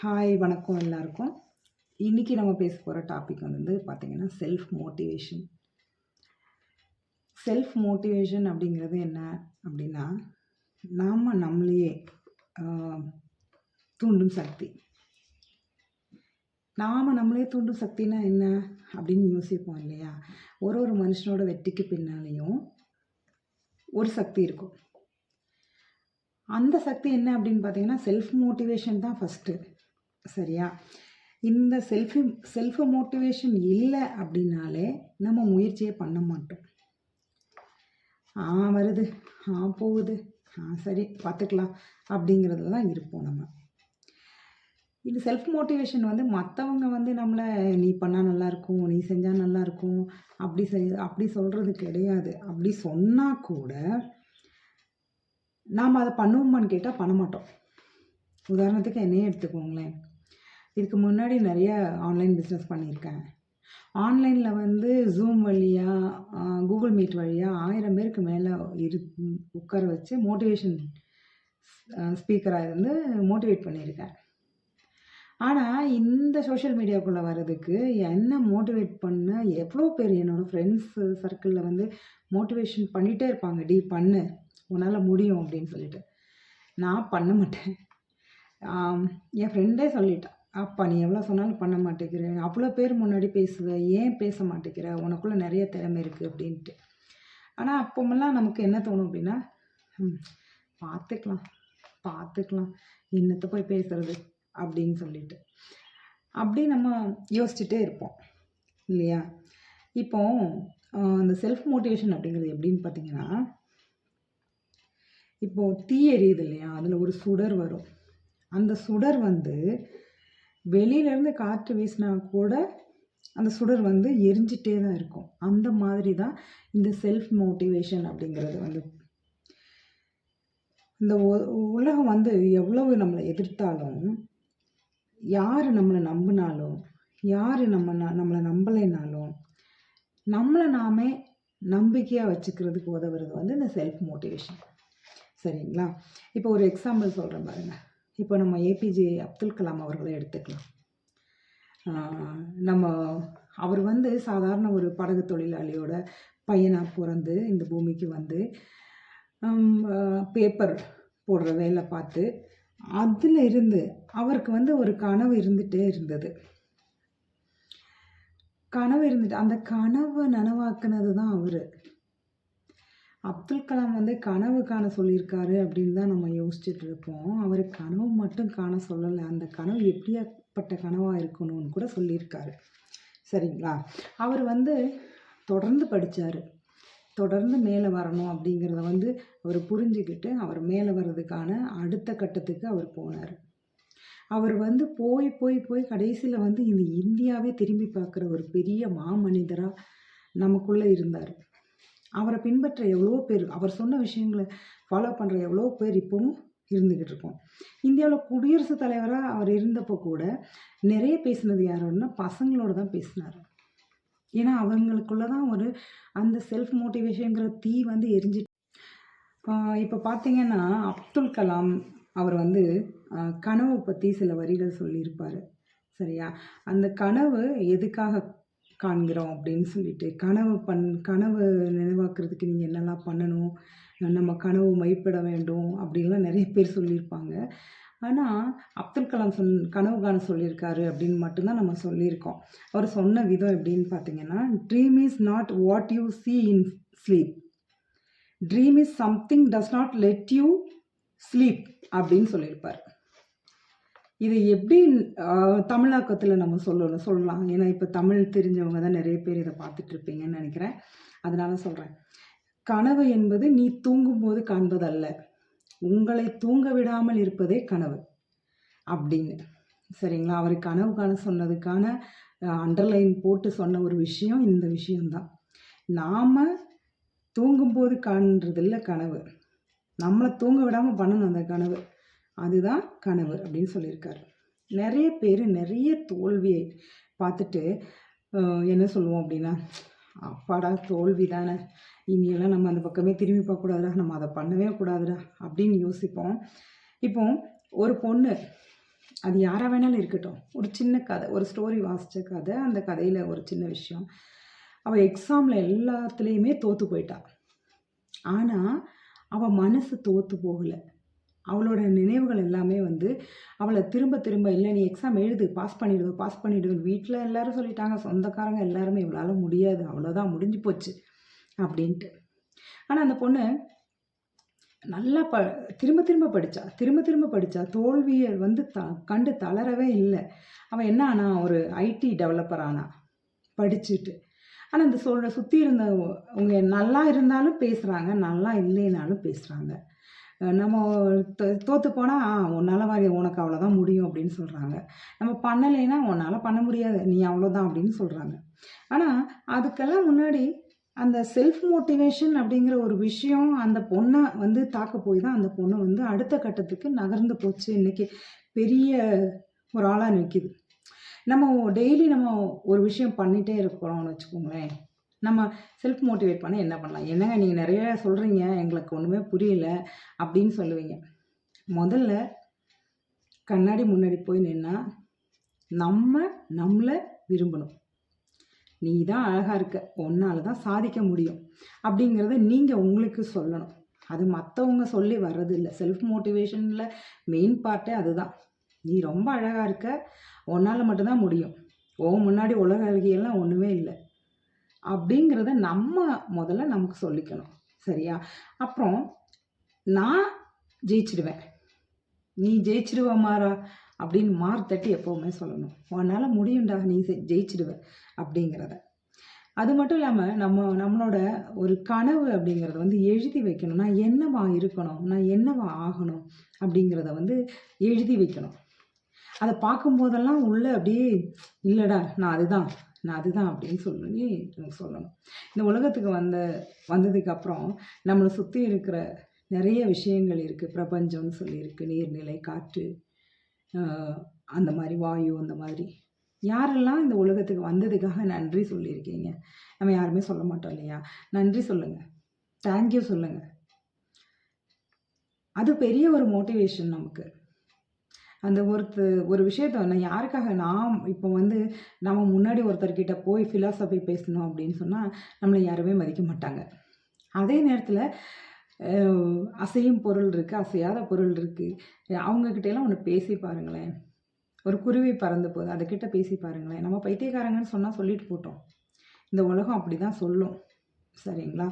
Hi வணக்கம் எல்லாருக்கும். இன்றைக்கி நம்ம பேச போகிற டாபிக் வந்து பார்த்திங்கன்னா செல்ஃப் மோட்டிவேஷன் செல்ஃப் மோட்டிவேஷன் அப்படிங்கிறது என்ன அப்படின்னா நாம் நம்மளையே தூண்டும் சக்தி. நாம் நம்மளே தூண்டும் சக்தினா என்ன அப்படின்னு யோசிப்போம் இல்லையா? ஒரு ஒரு மனுஷனோட வெற்றிக்கு பின்னாலேயும் ஒரு சக்தி இருக்கும். அந்த சக்தி என்ன அப்படின்னு பார்த்தீங்கன்னா செல்ஃப் மோட்டிவேஷன் தான் ஃபஸ்ட்டு சரியா? இந்த செல்ஃபி செல்ஃப் மோட்டிவேஷன் இல்லை அப்படின்னாலே நம்ம முயற்சியே பண்ண மாட்டோம். ஆ வருது ஆ போகுது ஆ சரி பார்த்துக்கலாம் அப்படிங்கிறதுல தான் இருப்போம் நம்ம. இது செல்ஃப் மோட்டிவேஷன் வந்து மற்றவங்க வந்து நம்மளை நீ பண்ணால் நல்லாயிருக்கும் நீ செஞ்சால் நல்லாயிருக்கும் அப்படி செய் அப்படி சொல்கிறது கிடையாது. அப்படி சொன்னால் கூட நாம் அதை பண்ணுவோமான்னு கேட்டால் பண்ண மாட்டோம். உதாரணத்துக்கு என்னையே எடுத்துக்கோங்களேன். இதுக்கு முன்னாடி நிறைய ஆன்லைன் பிஸ்னஸ் பண்ணியிருக்கேன். ஆன்லைனில் வந்து ஜூம் வழியாக கூகுள் மீட் வழியாக ஆயிரம் பேருக்கு மேலே இரு உட்கார வச்சு மோட்டிவேஷன் ஸ்பீக்கராக இருந்து மோட்டிவேட் பண்ணியிருக்கேன். ஆனால் இந்த சோஷியல் மீடியாக்குள்ளே வர்றதுக்கு என்ன மோட்டிவேட் பண்ண எவ்வளோ பேர் என்னோடய ஃப்ரெண்ட்ஸ் சர்க்கிளில் வந்து மோட்டிவேஷன் பண்ணிகிட்டே இருப்பாங்க. டி பண்ணு. உன்னால் முடியும். அப்படின்னு சொல்லிட்டு. நான் பண்ண மாட்டேன். என் ஃப்ரெண்டே சொல்லிட்டான் அப்பா நீ எவ்வளோ சொன்னாலும் பண்ண மாட்டேங்கிற. அவ்வளோ பேர் முன்னாடி பேசுவேன் ஏன் பேச மாட்டேங்கிற? உனக்குள்ளே நிறைய திறமை இருக்குது அப்படின்ட்டு. ஆனால் அப்போமெல்லாம் நமக்கு என்ன தோணும் அப்படின்னா பார்த்துக்கலாம் பார்த்துக்கலாம் என்னத்தை போய் பேசுறது? அப்படின்னு சொல்லிட்டு. அப்படி நம்ம யோசிச்சுட்டே இருப்போம். இல்லையா? இப்போ இந்த செல்ஃப் மோட்டிவேஷன் அப்படிங்கிறது எப்படின்னு பார்த்தீங்கன்னா இப்போது தீ எரியுது இல்லையா? அதில் ஒரு சுடர் வரும். அந்த சுடர் வந்து வெளியிலேருந்து காற்று வீசினா கூட அந்த சுடர் வந்து எரிஞ்சிட்டே தான் இருக்கும். அந்த மாதிரி தான் இந்த செல்ஃப் மோட்டிவேஷன் அப்படிங்கிறது வந்து. இந்த உலகம் வந்து எவ்வளவு நம்மளை எதிர்த்தாலும் யார் நம்மளை நம்பினாலும் யார் நம்ம ந- நம்மளை நம்பலைனாலும் நம்மளை நாமே நம்பிக்கையாக வச்சுக்கிறதுக்கு உதவுறது வந்து இந்த செல்ஃப் மோட்டிவேஷன் சரிங்களா? இப்போ ஒரு எக்ஸாம்பிள் சொல்கிறேன் பாருங்கள் இப்போ நம்ம ஏபிஜே அப்துல் கலாம் அவர்களை எடுத்துக்கலாம். நம்ம அவர் வந்து சாதாரண ஒரு படகு தொழிலாளியோட பையனாக பிறந்து இந்த பூமிக்கு வந்து பேப்பர் போடுற வேலை பார்த்து அதில் இருந்து அவருக்கு வந்து ஒரு கனவு இருந்துகிட்டே இருந்தது. கனவு இருந்துட்டு அந்த கனவை நனவாக்குனது தான் அவர். அப்துல் கலாம் வந்து கனவு காண சொல்லியிருக்காரு அப்படின்னு தான் நம்ம யோசிச்சுட்டு இருப்போம். அவர் கனவு மட்டும் காண சொல்லலை. அந்த கனவு எப்படியாப்பட்ட கனவாக இருக்கணும்னு கூட சொல்லியிருக்காரு. சரிங்களா? அவர் வந்து தொடர்ந்து படித்தார் தொடர்ந்து மேலே வரணும் அப்படிங்கிறத வந்து அவர் புரிஞ்சுக்கிட்டு அவர் மேலே வர்றதுக்கான அடுத்த கட்டத்துக்கு அவர் போனார். அவர் வந்து போய் போய் போய் கடைசியில் வந்து இந்த இந்தியாவே திரும்பி பார்க்குற ஒரு பெரிய மாமனிதராக நமக்குள்ளே இருந்தார். அவரை பின்பற்ற எவ்வளோ பேர் அவர் சொன்ன விஷயங்களை ஃபாலோ பண்ணுற எவ்வளோ பேர் இப்போவும் இருந்துக்கிட்டு இருக்கோம். இந்தியாவில் குடியரசுத் தலைவராக அவர் இருந்தப்போ கூட நிறைய பேசினது யாருன்னா பசங்களோட தான் பேசினார். ஏன்னா அவங்களுக்குள்ள தான் ஒரு அந்த செல்ஃப் மோட்டிவேஷனுங்கிற தீ வந்து எரிஞ்சு இப்போ பார்த்தீங்கன்னா அப்துல் கலாம் அவர் வந்து கனவை பற்றி சில வரிகள் சொல்லியிருப்பார். சரியா? அந்த கனவு எதுக்காக காண்கிறோம் அப்படின்னு சொல்லிட்டு கனவு பண் கனவு நினைவாக்குறதுக்கு நீங்கள் என்னெல்லாம் பண்ணணும்? நம்ம கனவு மைப்பட வேண்டும் அப்படின்லாம் நிறைய பேர் சொல்லியிருப்பாங்க. ஆனால் அப்துல் கலாம் சொன் கனவு காண சொல்லியிருக்காரு அப்படின்னு மட்டும்தான் நம்ம சொல்லியிருக்கோம். அவர் சொன்ன விதம் எப்படின்னு பார்த்தீங்கன்னா dream is not what you see in sleep dream is something does not let you sleep அப்படின்னு சொல்லியிருப்பார். இது எப்படி தமிழாக்கத்தில் நம்ம சொல்லணும் சொல்லலாம். ஏன்னா இப்போ தமிழ் தெரிஞ்சவங்க தான் நிறைய பேர் இதை பார்த்துட்டு இருப்பீங்கன்னு நினைக்கிறேன். அதனால சொல்கிறேன் கனவு என்பது நீ தூங்கும்போது காண்பதல்ல. உங்களை தூங்க விடாமல் இருப்பதே கனவு அப்படின்னு. சரிங்களா? அவர் கனவு காண சொன்னதுக்கான அண்டர்லைன் போட்டு சொன்ன ஒரு விஷயம் இந்த விஷயம்தான். நாம் தூங்கும்போது காண்றதில்ல கனவு. நம்மளை தூங்க விடாமல் பண்ணணும் அந்த கனவு. அதுதான் கனவு அப்படின்னு சொல்லியிருக்காரு. நிறைய பேர் நிறைய தோல்வியை பார்த்துட்டு என்ன சொல்லுவோம் அப்படின்னா அப்பாடா தோல்வி தானே இனியெல்லாம் நம்ம அந்த பக்கமே திரும்பி பார்க்கக்கூடாதுடா நம்ம அதை பண்ணவே கூடாதுடா அப்படின்னு யோசிப்போம். இப்போ ஒரு பொண்ணு அது யாராக வேணாலும் இருக்கட்டும். ஒரு சின்ன கதை ஒரு ஸ்டோரி வாசித்த கதை அந்த கதையில் ஒரு சின்ன விஷயம். அவள் எக்ஸாமில் எல்லாத்துலேயுமே தோற்று போயிட்டா. ஆனால் அவள் மனசு தோற்று போகலை. அவளோட நினைவுகள் எல்லாமே வந்து அவளை திரும்ப திரும்ப இல்லை நீ எக்ஸாம் எழுது பாஸ் பண்ணிவிடு பாஸ் பண்ணிவிடுவேன் வீட்டில் எல்லாரும் சொல்லிட்டாங்க. சொந்தக்காரங்க எல்லாருமே இவளால் முடியாது அவ்வளோதான் முடிஞ்சு போச்சு அப்படின்ட்டு. ஆனால் அந்த பொண்ணு நல்லா ப திரும்ப திரும்ப படித்தா திரும்ப திரும்ப படித்தா தோல்வியை வந்து த கண்டு தளரவே இல்லை. அவன் என்ன ஆனா ஒரு ஐடி டெவலப்பர் ஆனா படிச்சுட்டு. ஆனால் இந்த சொல்கிற சுற்றி இருந்தவங்க நல்லா இருந்தாலும் பேசுகிறாங்க நல்லா இல்லைனாலும் பேசுகிறாங்க நம்ம தோ- தோத்து போனால் உன்னால் மாதிரி உனக்கு அவ்வளோதான் முடியும் அப்படின்னு சொல்கிறாங்க நம்ம பண்ணலைன்னா உன்னால் பண்ண முடியாது. நீ அவ்வளோதான் அப்படின்னு சொல்கிறாங்க ஆனால் அதுக்கெல்லாம் முன்னாடி அந்த செல்ஃப் மோட்டிவேஷன் அப்படிங்கிற ஒரு விஷயம் அந்த பொண்ணை வந்து தாக்க போய் தான் அந்த பொண்ணை வந்து அடுத்த கட்டத்துக்கு நகர்ந்து போச்சு. இன்றைக்கி பெரிய ஒரு ஆளாக நிற்கிது நம்ம டெய்லி நம்ம ஒரு விஷயம் பண்ணிகிட்டே இருக்கிறோம்னு வச்சுக்கோங்களேன். நம்ம செல்ஃப் மோட்டிவேட் பண்ண என்ன பண்ணலாம்? என்னங்க நீங்கள் நிறைய சொல்கிறீங்க எங்களுக்கு ஒன்றுமே புரியல அப்படின்னு சொல்லுவீங்க. முதல்ல கண்ணாடி முன்னாடி போய் நின்னா நம்ம நம்மளை விரும்பணும். நீ தான் அழகாக இருக்க ஒன்றால் தான் சாதிக்க முடியும் அப்படிங்கிறத நீங்கள் உங்களுக்கு சொல்லணும். அது மற்றவங்க சொல்லி வர்றது இல்லை. செல்ஃப் மோட்டிவேஷனில் மெயின் பார்ட்டே அதுதான். நீ ரொம்ப அழகாக இருக்க உன்னால் மட்டும்தான் முடியும். உன் முன்னாடி உலக அழகியெல்லாம் ஒன்றுமே இல்லை. அப்படிங்கிறத நம்ம முதல்ல நமக்கு சொல்லிக்கணும். சரியா? அப்புறம் நான் ஜெயிச்சிடுவேன். நீ ஜெயிச்சிடுவ மாறா அப்படின்னு மார் தட்டி எப்போவுமே சொல்லணும். உன்னால் முடியும்டா நீ ஜெயிச்சிடுவ அப்படிங்கிறத. அது மட்டும் இல்லாமல் நம்ம நம்மளோட ஒரு கனவு அப்படிங்கிறத வந்து எழுதி வைக்கணும். நான் என்னவா இருக்கணும்? நான் என்னவா ஆகணும்? அப்படிங்கிறத வந்து எழுதி வைக்கணும். அதை பார்க்கும்போதெல்லாம் உள்ள அப்படியே இல்லைடா நான் அதுதான். நான் அதுதான் அப்படின்னு சொல்லி எனக்கு சொல்லணும். இந்த உலகத்துக்கு வந்த வந்ததுக்கு அப்புறம் நம்மளை சுற்றி இருக்கிற நிறைய விஷயங்கள் இருக்குது பிரபஞ்சம்னு சொல்லியிருக்கு. நீர்நிலை காற்று அந்த மாதிரி வாயு அந்த மாதிரி. யாரெல்லாம் இந்த உலகத்துக்கு வந்ததுக்காக நன்றி சொல்லியிருக்கீங்க? நம்ம யாருமே சொல்ல மாட்டோம் இல்லையா? நன்றி சொல்லுங்கள் தேங்க்யூ சொல்லுங்கள் அது பெரிய ஒரு மோட்டிவேஷன் நமக்கு. அந்த ஒருத்த ஒரு விஷயத்த நான் யாருக்காக நான் இப்போ வந்து நம்ம முன்னாடி ஒருத்தர்கிட்ட போய் ஃபிலாசபி பேசணும் அப்படின்னு சொன்னால் நம்மளை யாருமே மதிக்க மாட்டாங்க. அதே நேரத்தில் அசையும் பொருள் இருக்குது அசையாத பொருள் இருக்குது அவங்கக்கிட்டலாம் ஒன்று பேசி பாருங்களேன். ஒரு குருவி பறந்து போகுது அதுக்கிட்ட பேசி பாருங்களேன். நம்ம பைத்தியக்காரங்கன்னு சொன்னால் சொல்லிட்டு போட்டோம். இந்த உலகம் அப்படி தான் சொல்லும். சரிங்களா?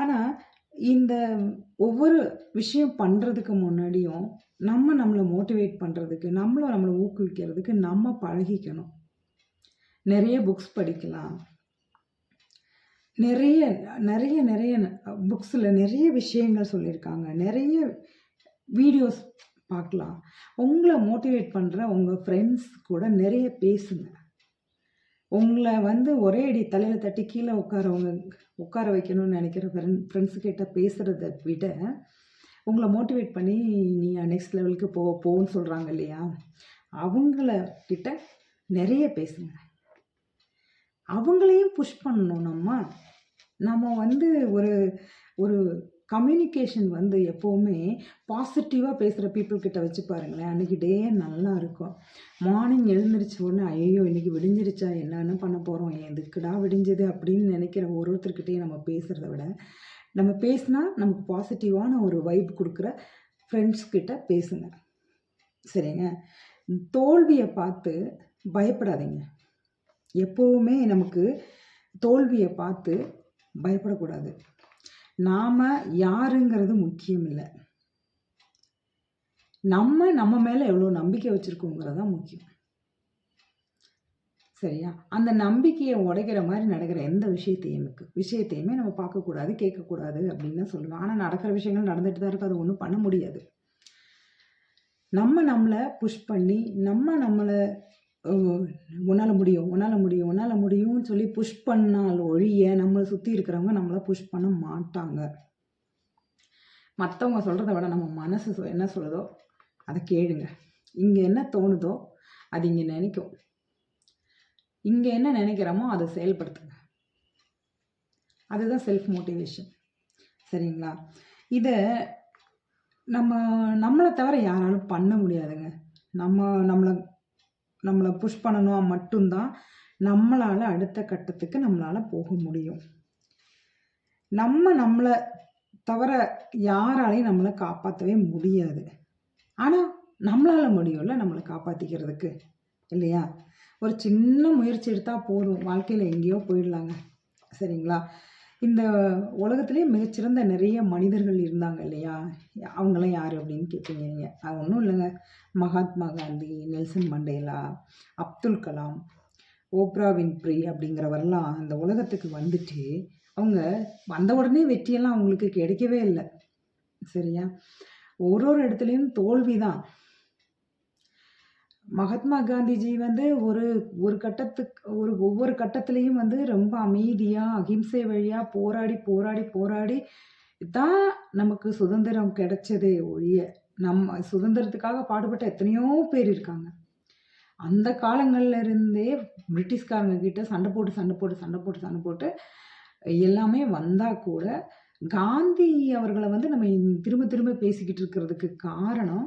ஆனால் இந்த ஒவ்வொரு விஷயம் பண்ணுறதுக்கு முன்னாடியும் நம்ம நம்மளை மோட்டிவேட் பண்ணுறதுக்கு நம்மளை நம்மளை ஊக்குவிக்கிறதுக்கு நம்ம பழகிக்கணும். நிறைய புக்ஸ் படிக்கலாம். நிறைய நிறைய நிறைய புக்ஸில் நிறைய விஷயங்கள் சொல்லியிருக்காங்க. நிறைய வீடியோஸ் பார்க்கலாம். உங்களை மோட்டிவேட் பண்ணுற உங்கள் ஃப்ரெண்ட்ஸ் கூட நிறைய பேசுங்க. உங்களை வந்து ஒரே அடி தலையில் தட்டி கீழே உட்காரவங்க உட்கார வைக்கணும்னு நினைக்கிற ஃப்ரெண்ட் ஃப்ரெண்ட்ஸு கிட்ட பேசுகிறத விட உங்களை மோட்டிவேட் பண்ணி நீ நெக்ஸ்ட் லெவலுக்கு போ போன்னு சொல்கிறாங்க இல்லையா? அவங்கள கிட்ட நிறைய பேசுங்க. அவங்களையும் புஷ் பண்ணணும் நம்ம. நம்ம வந்து ஒரு ஒரு கம்யூனிகேஷன் வந்து எப்போவுமே பாசிட்டிவாக பேசுகிற பீப்புள் கிட்ட வச்சு பாருங்களேன். அன்றைக்கி டே நல்லா இருக்கும். மார்னிங் எழுந்திரிச்ச உடனே ஐயோ இன்னைக்கு விடிஞ்சிருச்சா? என்னென்ன பண்ண போகிறோம் எதுக்குடா விடிஞ்சது? அப்படின்னு நினைக்கிற ஒரு ஒருத்தர்கிட்டையும் நம்ம பேசுகிறத விட நம்ம பேசினா நமக்கு பாசிட்டிவான ஒரு வைப் கொடுக்குற ஃப்ரெண்ட்ஸ் கிட்ட பேசுங்க. சரிங்க? தோல்வியை பார்த்து பயப்படாதீங்க. எப்போவுமே நமக்கு தோல்வியை பார்த்து பயப்படக்கூடாது. நாம் யாருங்கிறது முக்கியம் இல்லை நம்ம நம்ம மேலே எவ்வளோ நம்பிக்கை வச்சுருக்கோங்கிறது தான் முக்கியம். சரியா? அந்த நம்பிக்கையை உடைக்கிற மாதிரி நடக்கிற எந்த விஷயத்தையும் விஷயத்தையுமே நம்ம பார்க்கக்கூடாது கேட்கக்கூடாது அப்படின்னு தான் சொல்லுவேன் ஆனால் நடக்கிற விஷயங்கள் நடந்துட்டு தான் இருக்குது அது ஒன்றும் பண்ண முடியாது. நம்ம நம்மளை புஷ் பண்ணி நம்ம நம்மளை உன்னால் முடியும் உன்னால் முடியும் உன்னால் முடியும்னு சொல்லி புஷ் பண்ணால் ஒழிய நம்மளை சுற்றி இருக்கிறவங்க நம்மளை புஷ் பண்ண மாட்டாங்க. மற்றவங்க சொல்கிறத விட நம்ம மனசு சொ- என்ன சொல்லுதோ அதை கேளுங்க. இங்கே என்ன தோணுதோ அது இங்கே நினைக்கும். இங்கே என்ன நினைக்கிறோமோ அதை செயல்படுத்துங்க. அதுதான் செல்ஃப் மோட்டிவேஷன் சரிங்களா? இதை நம்ம நம்மளை தவிர யாராலும் பண்ண முடியாதுங்க. நம்ம நம்மளை நம்மளை புஷ் பண்ணணும் மட்டும்தான் நம்மளால் அடுத்த கட்டத்துக்கு நம்மளால் போக முடியும். நம்ம நம்மளை தவிர யாராலையும் நம்மளை காப்பாற்றவே முடியாது. ஆனால் நம்மளால் முடியும்ல நம்மளை காப்பாற்றிக்கிறதுக்கு இல்லையா? ஒரு சின்ன முயற்சி எடுத்தால் போதும். வாழ்க்கையில் எங்கேயோ போயிடலாங்க. சரிங்களா? இந்த உலகத்துலேயே மிகச்சிறந்த நிறைய மனிதர்கள் இருந்தாங்க இல்லையா? அவங்களாம் யார் அப்படின்னு கேட்பீங்க நீங்கள் அது ஒன்றும் இல்லைங்க. Mahatma Gandhi Nelson Mandela Abdul Kalam Oprah Winfrey அப்படிங்கிறவரெல்லாம் இந்த உலகத்துக்கு வந்துட்டு அவங்க வந்த உடனே வெற்றியெல்லாம் அவங்களுக்கு கிடைக்கவே இல்லை. சரியா? ஒரு ஒரு இடத்துலையும் தோல்வி தான் மகாத்மா காந்திஜி வந்து ஒரு ஒரு கட்டத்துக்கு ஒரு ஒவ்வொரு கட்டத்துலேயும் வந்து ரொம்ப அமைதியாக அகிம்சை வழியாக போராடி போராடி போராடி தான் நமக்கு சுதந்திரம் கிடைச்சதே ஒழிய நம்ம சுதந்திரத்துக்காக பாடுபட்ட எத்தனையோ பேர் இருக்காங்க. அந்த காலங்கள்ல இருந்தே பிரிட்டிஷ்காரங்க கிட்ட சண்டை போட்டு சண்டை போட்டு சண்டை போட்டு சண்டை போட்டு எல்லாமே வந்தால் கூட காந்தி அவர்களை வந்து நம்ம திரும்ப திரும்ப பேசிக்கிட்டு இருக்கிறதுக்கு காரணம்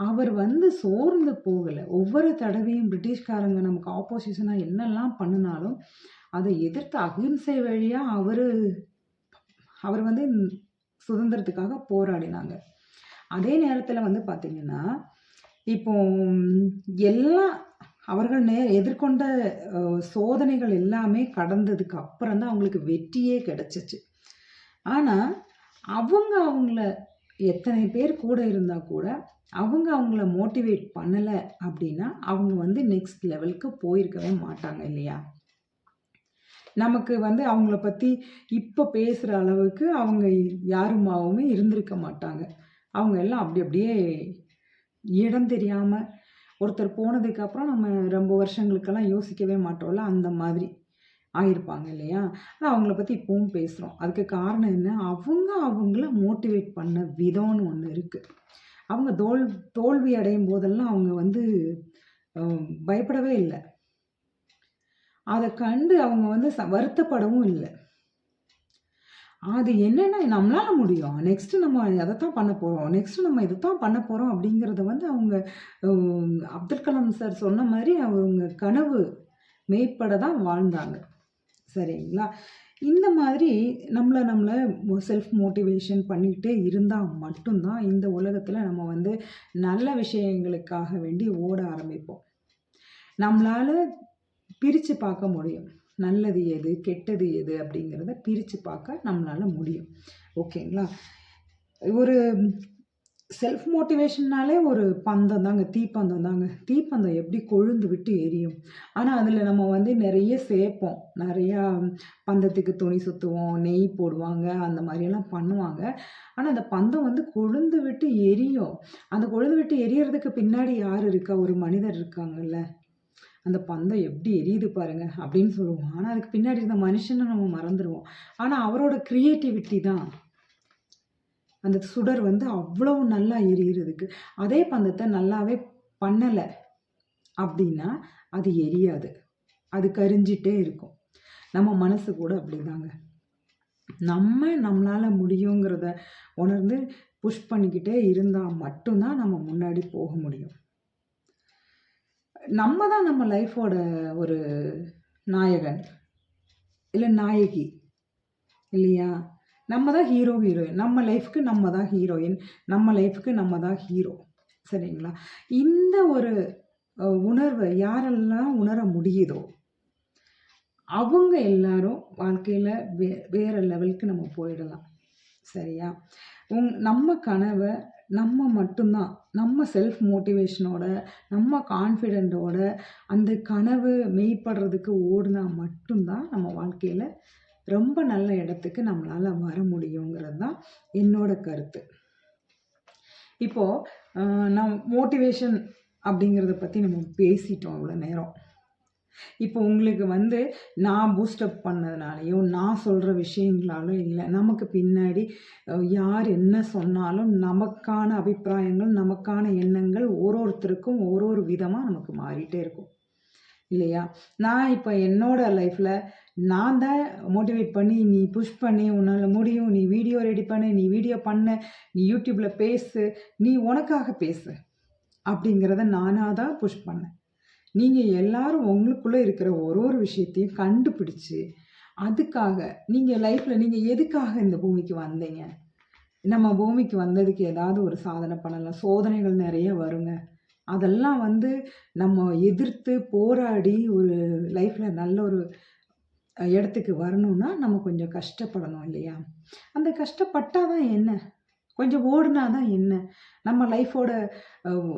அவர் வந்து சோர்ந்து போகலை. ஒவ்வொரு தடவையும் பிரிட்டிஷ்காரங்க நமக்கு ஆப்போசிஷனாக என்னெல்லாம் பண்ணினாலும் அதை எதிர்த்து அகிம்சை வழியாக அவர் அவர் வந்து சுதந்திரத்துக்காக போராடினாங்க. அதே நேரத்தில் வந்து பார்த்திங்கன்னா இப்போ எல்லாம் அவர்கள் நே எதிர்கொண்ட சோதனைகள் எல்லாமே கடந்ததுக்கு அப்புறம் தான் அவங்களுக்கு வெற்றியே கிடச்சிச்சு. ஆனால் அவங்க அவங்கள எத்தனை பேர் கூட இருந்தால் கூட அவங்க அவங்கள மோட்டிவேட் பண்ணலை அப்படின்னா அவங்க வந்து நெக்ஸ்ட் லெவலுக்கு போயிருக்கவே மாட்டாங்க இல்லையா? நமக்கு வந்து அவங்கள பற்றி இப்போ பேசுகிற அளவுக்கு அவங்க யாருமாவுமே இருந்திருக்க மாட்டாங்க. அவங்க எல்லாம் அப்படி அப்படியே இடம் தெரியாமல் ஒருத்தர் போனதுக்கப்புறம் நம்ம ரொம்ப வருஷங்களுக்கெல்லாம் யோசிக்கவே மாட்டோம்ல? அந்த மாதிரி. ஆகியிருப்பாங்க இல்லையா? ஆனால் அவங்கள பற்றி இப்போவும் பேசுகிறோம் அதுக்கு காரணம் என்ன? அவங்க அவங்கள மோட்டிவேட் பண்ண விதம்னு ஒன்று இருக்குது அவங்க தோல் தோல்வி அடையும் போதெல்லாம் அவங்க வந்து பயப்படவே இல்லை. அதை கண்டு அவங்க வந்து ச வருத்தப்படவும் இல்லை. அது என்னென்னா நம்மளால முடியும். நெக்ஸ்ட்டு நம்ம அதைத்தான் பண்ண போகிறோம் நெக்ஸ்ட்டு நம்ம இதைத்தான் பண்ண போகிறோம் அப்படிங்கிறத வந்து அவங்க அப்துல் கலாம் சார் சொன்ன மாதிரி அவங்க கனவு மெய்ப்பட தான் வாழ்ந்தாங்க. சரிங்களா? இந்த மாதிரி நம்மளை நம்மளை செல்ஃப் மோட்டிவேஷன் பண்ணிக்கிட்டே இருந்தால் மட்டும்தான் இந்த உலகத்தில் நம்ம வந்து நல்ல விஷயங்களுக்காக வேண்டி ஓட ஆரம்பிப்போம். நம்மளால் பிரித்து பார்க்க முடியும். நல்லது எது கெட்டது எது அப்படிங்கிறத பிரித்து பார்க்க நம்மளால் முடியும். ஓகேங்களா? ஒரு செல்ஃப் மோட்டிவேஷன்னாலே ஒரு பந்தம் தாங்க தீப்பந்தம் தாங்க. தீப்பந்தம் எப்படி கொழுந்து விட்டு எரியும்? ஆனால் அதில் நம்ம வந்து நிறைய சேர்ப்போம். நிறையா பந்தத்துக்கு துணி சுற்றுவோம் நெய் போடுவாங்க அந்த மாதிரியெல்லாம் பண்ணுவாங்க. ஆனால் அந்த பந்தம் வந்து கொழுந்து விட்டு எரியும். அந்த கொழுந்து விட்டு எரியறதுக்கு பின்னாடி யார் இருக்கா? ஒரு மனிதர் இருக்காங்கல்ல. அந்த பந்தம் எப்படி எரியுது பாருங்க அப்படின்னு சொல்லுவோம். ஆனால் அதுக்கு பின்னாடி இருந்த மனுஷனை நம்ம மறந்துடுவோம் ஆனால் அவரோட க்ரியேட்டிவிட்டி தான். அந்த சுடர் வந்து அவ்வளவு நல்லா எரியிறதுக்கு. அதே பந்தத்தை நல்லாவே பண்ணலை அப்படின்னா அது எரியாது. அது கரிஞ்சிட்டே இருக்கும். நம்ம மனசு கூட அப்படிதாங்க. நம்ம நம்மளால் முடியுங்கிறத உணர்ந்து புஷ் பண்ணிக்கிட்டே இருந்தால் மட்டும்தான் நம்ம முன்னாடி போக முடியும். நம்ம தான் நம்ம லைஃபோட ஒரு நாயகன். இல்லை நாயகி. இல்லையா? நம்ம தான் ஹீரோ ஹீரோயின் நம்ம லைஃப்க்கு நம்ம தான் ஹீரோயின் நம்ம லைஃப்க்கு நம்ம தான் ஹீரோ சரிங்களா? இந்த ஒரு உணர்வை யாரெல்லாம் உணர முடியுதோ அவங்க எல்லாரும் வாழ்க்கையில் வே வேறு லெவலுக்கு நம்ம போயிடலாம். சரியா? உங் நம்ம கனவை நம்ம மட்டும்தான். நம்ம செல்ஃப் மோட்டிவேஷனோட நம்ம கான்ஃபிடென்ட்டோட அந்த கனவு மெய்ப்படுறதுக்கு ஓடினா மட்டும்தான் நம்ம வாழ்க்கையில் ரொம்ப நல்ல இடத்துக்கு நம்மளால் வர முடியுங்கிறது தான் என்னோட கருத்து. இப்போது நம் மோட்டிவேஷன் அப்படிங்கிறத பற்றி நம்ம பேசிட்டோம் இவ்வளோ நேரம். இப்போ உங்களுக்கு வந்து நான் பூஸ்டப் பண்ணதுனாலையோ நான் சொல்கிற விஷயங்களாலும் இல்லை நமக்கு பின்னாடி யார் என்ன சொன்னாலும் நமக்கான அபிப்பிராயங்கள் நமக்கான எண்ணங்கள் ஒரு ஒருத்தருக்கும் ஒரு ஒரு விதமாக நமக்கு மாறிட்டே இருக்கும். இல்லையா? நான் இப்போ என்னோட லைஃப்பில் நான் தான் மோட்டிவேட் பண்ணி நீ புஷ் பண்ணி உன்னால் முடியும். நீ வீடியோ ரெடி பண்ணு நீ வீடியோ பண்ணு நீ யூடியூப்பில் பேசு நீ உனக்காக பேசு. அப்படிங்கிறத நானாக தான் புஷ் பண்ணேன். நீங்கள் எல்லாரும் உங்களுக்குள்ளே இருக்கிற ஒரு ஒரு விஷயத்தையும் கண்டுபிடிச்சு அதுக்காக நீங்கள் லைஃப்பில் நீங்கள் எதுக்காக இந்த பூமிக்கு வந்தீங்க? நம்ம பூமிக்கு வந்ததுக்கு ஏதாவது ஒரு சாதனை பண்ணலாம். சோதனைகள் நிறைய வருங்க. அதெல்லாம் வந்து நம்ம எதிர்த்து போராடி ஒரு லைஃப்பில் நல்ல ஒரு இடத்துக்கு வரணும்னா நம்ம கொஞ்சம் கஷ்டப்படணும் இல்லையா? அந்த கஷ்டப்பட்டால் தான் என்ன? கொஞ்சம் ஓடுனா தான் என்ன? நம்ம லைஃபோட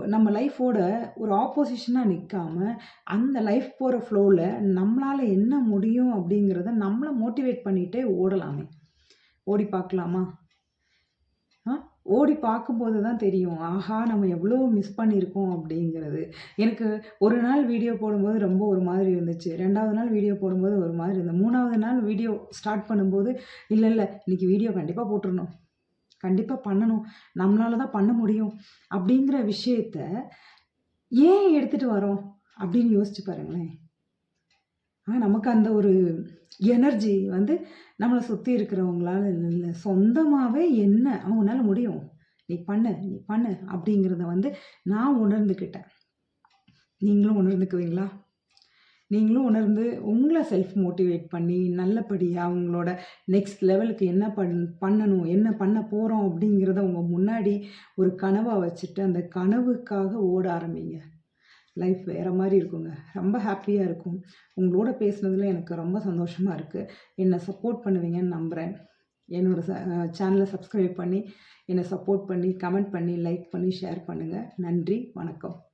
நம்ம லைஃபோட ஒரு ஆப்போசிஷனாக நிற்காம அந்த லைஃப் போகிற ஃப்ளோவில் நம்மளால் என்ன முடியும் அப்படிங்கிறத நம்மளை மோட்டிவேட் பண்ணிகிட்டே ஓடலாமே. ஓடி பார்க்கலாமா? ஓடி பார்க்கும்போது தான் தெரியும் ஆஹா நம்ம எவ்வளோ மிஸ் பண்ணியிருக்கோம் அப்படிங்கிறது. எனக்கு ஒரு நாள் வீடியோ போடும்போது ரொம்ப ஒரு மாதிரி இருந்துச்சு. ரெண்டாவது நாள் வீடியோ போடும்போது ஒரு மாதிரி இருந்தது. மூணாவது நாள் வீடியோ ஸ்டார்ட் பண்ணும்போது இல்லை இல்லை இன்றைக்கி வீடியோ கண்டிப்பாக போட்டுடணும் கண்டிப்பாக பண்ணணும். நம்மளால தான் பண்ண முடியும். அப்படிங்கிற விஷயத்த ஏன் எடுத்துகிட்டு வரோம் அப்படின்னு யோசிச்சு பாருங்களேன். நமக்கு அந்த ஒரு எனர்ஜி வந்து நம்மளை சுற்றி இருக்கிறவங்களால இல்லை சொந்தமாகவே என்ன? அவங்களால முடியும். நீ பண்ணு நீ பண்ணு அப்படிங்கிறத வந்து நான் உணர்ந்துக்கிட்டேன் நீங்களும் உணர்ந்துக்குவீங்களா? நீங்களும் உணர்ந்து உங்களை செல்ஃப் மோட்டிவேட் பண்ணி நல்லபடியாக உங்களோட நெக்ஸ்ட் லெவலுக்கு என்ன பண் பண்ணணும் என்ன பண்ண போகிறோம் அப்படிங்கிறத உங்கள் முன்னாடி ஒரு கனவாக வச்சுட்டு அந்த கனவுக்காக ஓட ஆரம்பிங்க. லைஃப் வேறு மாதிரி இருக்குங்க. ரொம்ப ஹாப்பியாக இருக்கும். உங்களோட பேசுனதில் எனக்கு ரொம்ப சந்தோஷமாக இருக்குது என்னை சப்போர்ட் பண்ணுவீங்கன்னு நம்புகிறேன் என்னோட சேனலை சப்ஸ்கிரைப் பண்ணி என்னை சப்போர்ட் பண்ணி கமெண்ட் பண்ணி லைக் பண்ணி ஷேர் பண்ணுங்கள் நன்றி வணக்கம்.